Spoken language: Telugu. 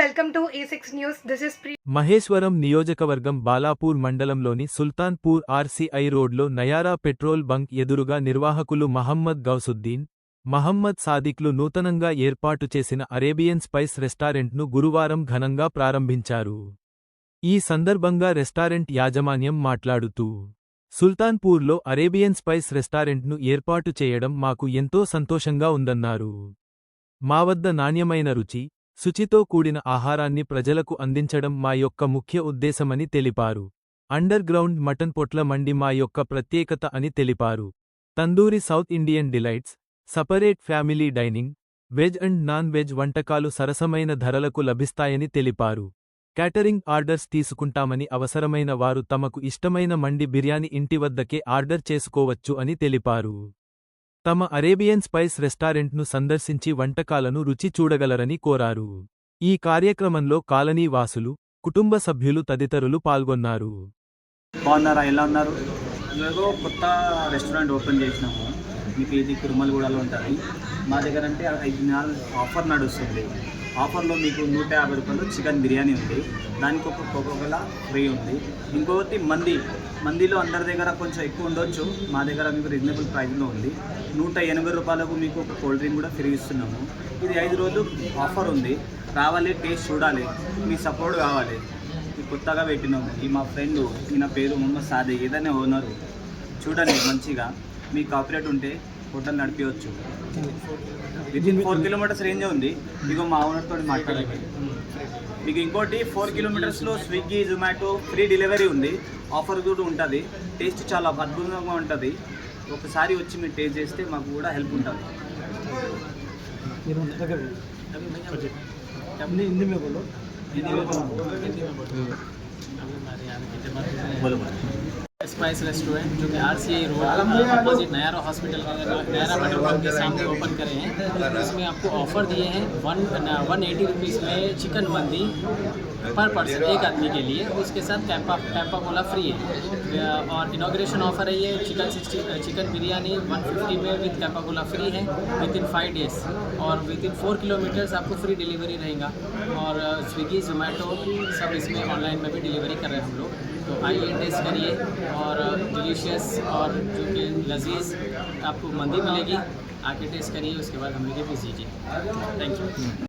welcome to A6 News. This is Maheshwaram నియోజకవర్గం బాలాపూర్ మండలంలోని సుల్తాన్పూర్ ఆర్సీఐ రోడ్లో నయారా పెట్రోల్ బంక్ ఎదురుగా నిర్వాహకులు మహమ్మద్ గౌసుద్దీన్ మహమ్మద్ సాదిక్లు నూతనంగా ఏర్పాటు చేసిన అరేబియన్ స్పైస్ రెస్టారెంట్ను గురువారం ఘనంగా ప్రారంభించారు ఈ సందర్భంగా రెస్టారెంట్ యాజమాన్యం మాట్లాడుతూ సుల్తాన్పూర్లో అరేబియన్ స్పైస్ రెస్టారెంట్ను ఏర్పాటు చేయడం మాకు ఎంతో సంతోషంగా ఉందన్నారు మా వద్ద నాణ్యమైన రుచి శుచితో కూడిన ఆహారాన్ని ప్రజలకు అందించడం మా యొక్క ముఖ్య ఉద్దేశమని తెలిపారు. అండర్ గ్రౌండ్ మటన్ పొట్ల మండి మా యొక్క ప్రత్యేకత అని తెలిపారు. Tandoori South Indian delights separate family dining veg and non veg వంటకాలు సరసమైన ధరలకు లభిస్తాయని తెలిపారు. క్యాటరింగ్ ఆర్డర్స్ తీసుకుంటామని అవసరమైన వారు తమకు ఇష్టమైన మండి బిర్యానీ ఇంటి వద్దకే ఆర్డర్ చేసుకోవచ్చు అని తెలిపారు. తమ అరేబియన్ స్పైస్ రెస్టారెంట్ను సందర్శించి వంటకాలను రుచి చూడగలరని కోరారు. ఈ కార్యక్రమంలో కాలనీ వాసులు కుటుంబ సభ్యులు తదితరులు పాల్గొన్నారు. బాగున్నారా? ఎలా ఉన్నారు? ఇలాగో కొత్త రెస్టారెంట్ ఓపెన్ చేసినాము. మీకు ఇది తిరుమలగూడలో ఉంటుంది మా దగ్గర అంటే ఐదు నెలలు ఆఫర్ నడుస్తుంది. ఆఫర్లో మీకు నూట యాభై రూపాయలు చికెన్ బిర్యానీ ఉంది. దానికి ఒక కోకోకోలా ఫ్రీ ఉంది. ఇంకొకటి మంది. మందిలో అందరి దగ్గర కొంచెం ఎక్కువ ఉండొచ్చు. మా దగ్గర మీకు రీజనబుల్ ప్రైస్లో ఉంది. నూట ఎనభై రూపాయలకు మీకు ఒక కోల్డ్ డ్రింక్ కూడా ఫ్రీ ఇస్తున్నాము. ఇది ఐదు రోజులు ఆఫర్ ఉంది. రావాలి టేస్ట్ చూడాలి. మీ సపోర్ట్ కావాలి. ఇది కొత్తగా పెట్టినాము. ఈ మా ఫ్రెండ్ ఈయన పేరు మొహమ్మద్ సాదే. ఏదైనా ఓనరు చూడండి మంచిగా. మీ కాపరేట్ ఉంటే hotel నడిపించవచ్చు within four kilometres range ఉంది ఇగో మా ఓనర్తో మాట్లాడండి మీకు ఇంకోటి ఫోర్ కిలోమీటర్స్లో స్విగ్గీ జొమాటో ఫ్రీ డెలివరీ ఉంది ఆఫర్ కూడా ఉంటుంది టేస్ట్ చాలా అద్భుతంగా ఉంటుంది ఒకసారి వచ్చి మీరు టేస్ట్ చేస్తే మాకు కూడా హెల్ప్ ఉంటుంది हिंदी में बोलो बोलो स्पाइस रेस्टोरेंट जो कि R C I road opposite Nayara hospital Nayara petrol pump के सामने ओपन करे हैं। इसमें आपको ऑफ़र दिए हैं वन वन एटी रुपीज़ में चिकन मंदी पर पर्सन, एक आदमी के लिए, उसके साथ कैंपा कैंपा कोला फ्री है। और इनाग्रेशन ऑफ़र है ये chicken sixty chicken biryani one fifty में विद कैंपा कोला फ्री है विद इन फाइव डेज़ और विद इन फोर किलोमीटर्स आपको फ्री डिलीवरी रहेगा। और स्विगी जोमेटो सब इसमें ऑनलाइन में भी डिलीवरी कर रहे हैं हम लोग। तो आइए टेस्ट करिए। और डिलीशियस और जो कि लजीज आपको मंदी मिलेगी, आके टेस्ट करिए, उसके बाद हम लोग भेज दीजिए थैंक यू